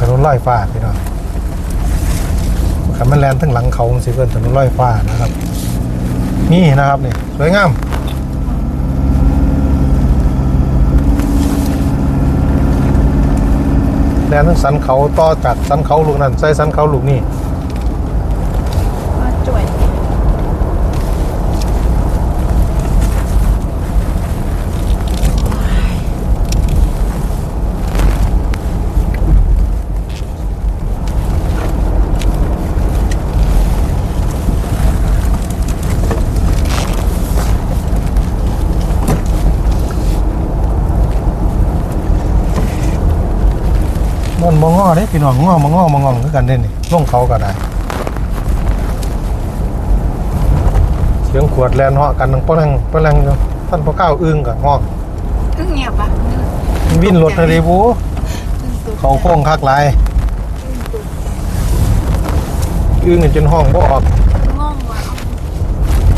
ถนนลอยฟ้าพี่น้องขันมันแลนทั้งหลังเขาสิเกินถนนลอยฟ้านะครับ นี่นะครับนี่สวยงามแลนทั้งสันเขาต่อจากสันเขาลูกนั้นใส่สันเขาลูกนี้ มันมองง้อเด้พี่น้องง้อมองง้อมองงองคือกันเด้นี่ลงเขาก็ได้ เสียงขวดแลนเหาะกันนังปะแรงปะแรงอยู่ท่านพระเก้าอึ้งกับห้องก็เงียบอะวินรถนะเดบูเขาโค้งคักหลายอึ้งกันจนห้องบ่ออก งงว่ะ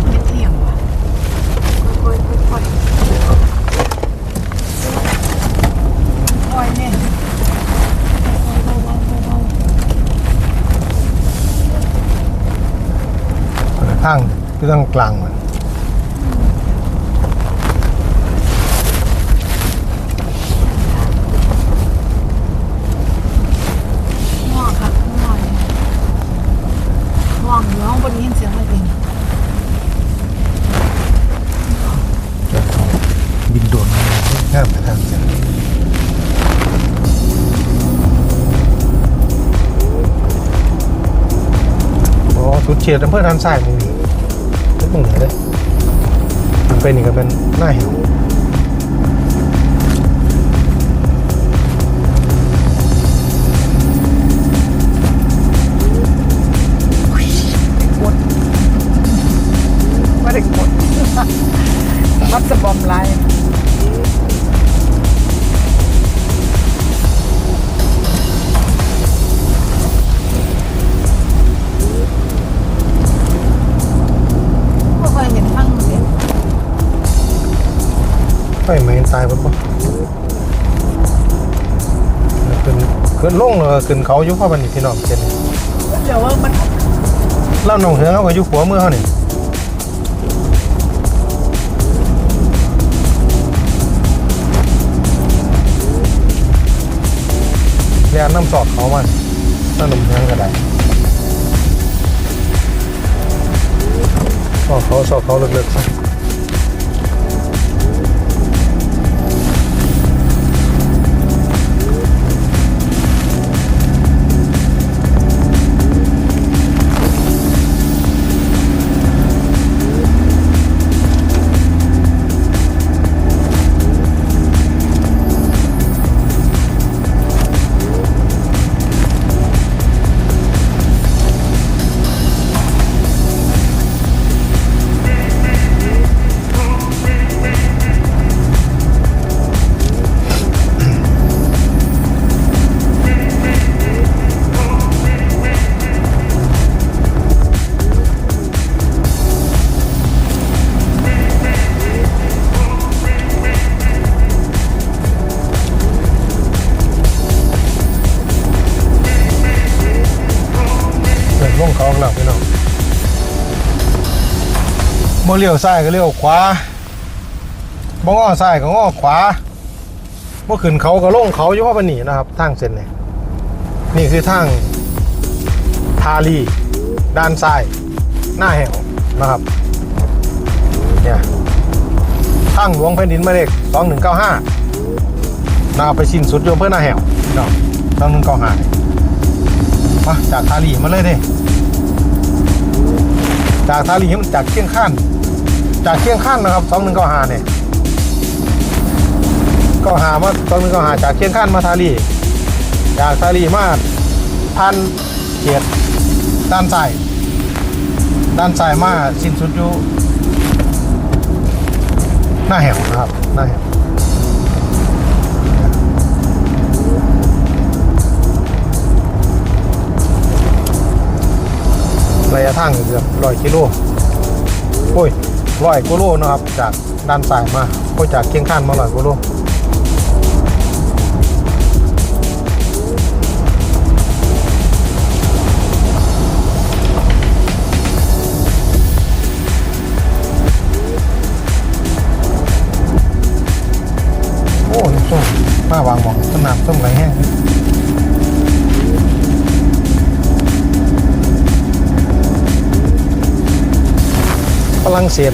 ไม่เที่ยงว่ะค่อยๆค่อยๆค่อยเนี่ย ทางที่ต้องกลางมันง่วงค่ะง่วงง่วงอยู่ห้องบนนี้ยินเสียงอะไรเป็นบินโดนงามไปทางเสียงโอ้สุดเฉียดอำเภอทานทรายมึงนี่ มึงเหนเลยมันเป็นนี่ก็เป็นหน้าเหี่ยวกดไม่ได้กดมัดจะบอมไลน์ ไฟไหม้ตายบนบ่ขึ้นขึ้นลงเลยขึ้นเขาอยู่พ่อบันนี่พี่น้องเช่นนี้เดี๋ยวว่ามันเล่าหนองเหืองเขาก็อยู่หัวมือเขานี่เรียนน้ำสอกเขามันถ้าหนุ่มเหืองก็ได้สอกเขาสอกเขาเลึกๆซะ บ่เลี้ยวซ้ายก็เลี้ยวขวาบ่ง้อซ้ายก็ง้อขวาบ่ขึ้นเขาก็ลงเขาอยู่เพราะมันหนีนะครับ ทางเส้นนี้นี่คือทางทาลีด้านซ้าย หน้าแหวนะครับเนี่ยทางหลวงแผ่นดินหมายเลข2195นาไปสิ้นสุดอยมเพื่อหน้าแหวพี่น้อง2195นี่มาจากทาลีมาเลยเด้จากทาลีมันจากเชียงข้าน จากเชียงข้านนะครับสองหนึ่งเก้าหาเนี่ยก็หามาสองหนึ่งเก้าหาจากเชียงข้านมาทาลีจากทาลีมาพันเขียดด้านซ้ายด้านซ้ายมาสิ้นสุดอยู่หน้าแหวนะครับหน้าแหวระยะทางเกือบร้อยกิโลโอ้ย ร้อยกิโลนะครับจากด้านซ้ายมาก็จากเคียงข้านมาร้อยกิโล ฝรั่งเศส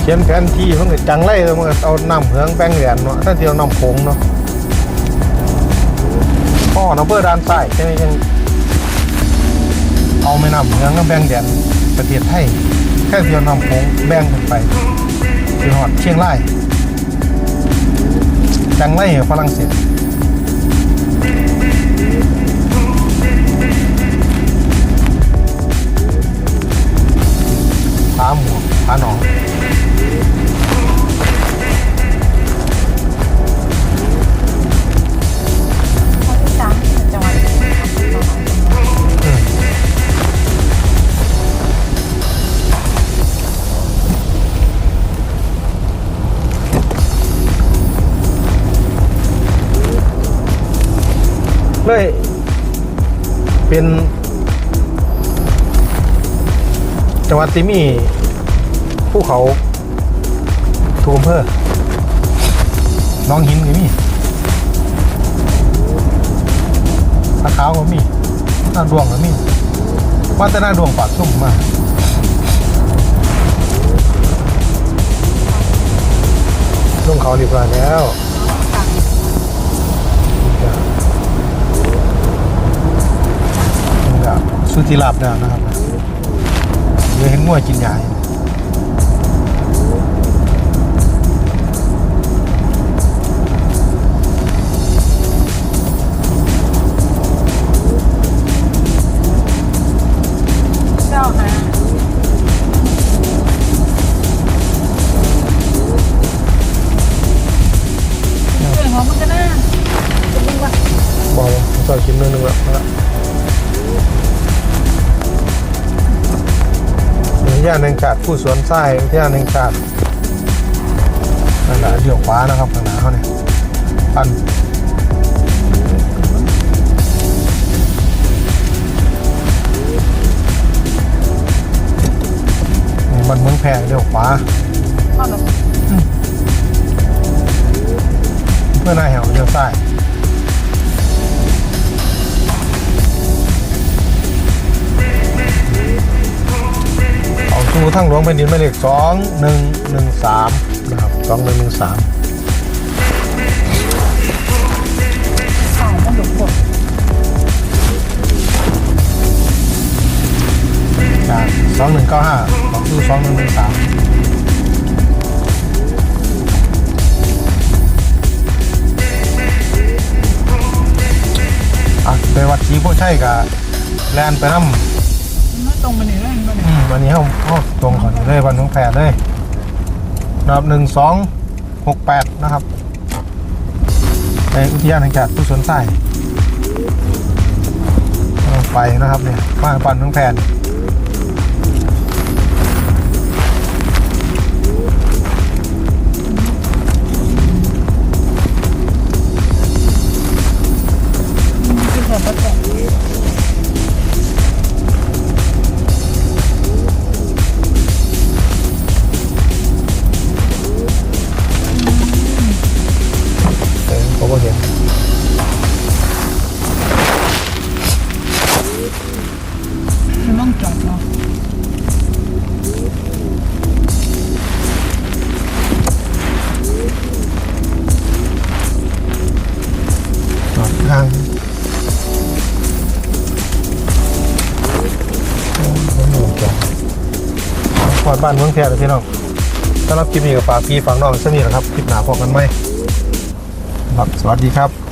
เขียนแผนที่มันก็จังไรเลยมันก็เอาน้ำเหืองแป้งเหรียญเนาะถ้าเดียวน้ำผงเนาะพ่อน้ำเพื่อด้านใต้ใช่ไหมยังเอาไม่นำเมืองก็แบ่งแดนประเทศไทยแค่เดียวนำโค้งแบ่งกันไปคือหอดเชียงรายจังไรฝรั่งเศสาหมวกผาหนองข้อที่สามจังเลยเป็นจังหวัดที่มี ภูเขาทูมเพอน้องหินก็มีตะขาวก็มีหน้าดวงก็มีว่าแต่หน้าดวงปากสุ่มมากลงเขาดีกว่าแล้วสุธิลาบแล้วนะครับเดี๋ยเห็นงัวกินยาอยู่ ทยานหนึ่งกาดผู้สวนไส้ย่านหนึ่งกาดนั่นแหละเดี่ยวขวานะครับข้างหน้าเขาเนี่ยปันมันเมืองแพร่เดี่ยวขวาเพื่อนายแหวเดี่ยวซ้าย อู่ทั้งหลวงแผ่นดินหมายเลขสองหนึ่งหนึ่งสามนะครับสองหนึ่งหนึ่งสามสองมันดุกดจากสองหนึ่งเก้าห้าของสู่สองหนึ่งหนึ่งสามอะไปวัดศรีโพชัยกับแลนไปน้ำ ตรงมานี่เรื่องมันอืมวันนี้เขาเขาตรงขอนเลยวันของแปดเลยนะครับหนึ่งสองหกแปดนะครับในอุทยานแห่งชาติผู้สวนไส้เรไปนะครับเนี่ยบ้านปันของแผนางโอ้โหหมู่จอดขอดบ้านเมืองแท้เลยพี่น้องสำหรับคลิปนี้กับฝากพี่ฝากน้องสนิทนะครับ คลิปหนาพอกันไหมครับ สวัสดีครับ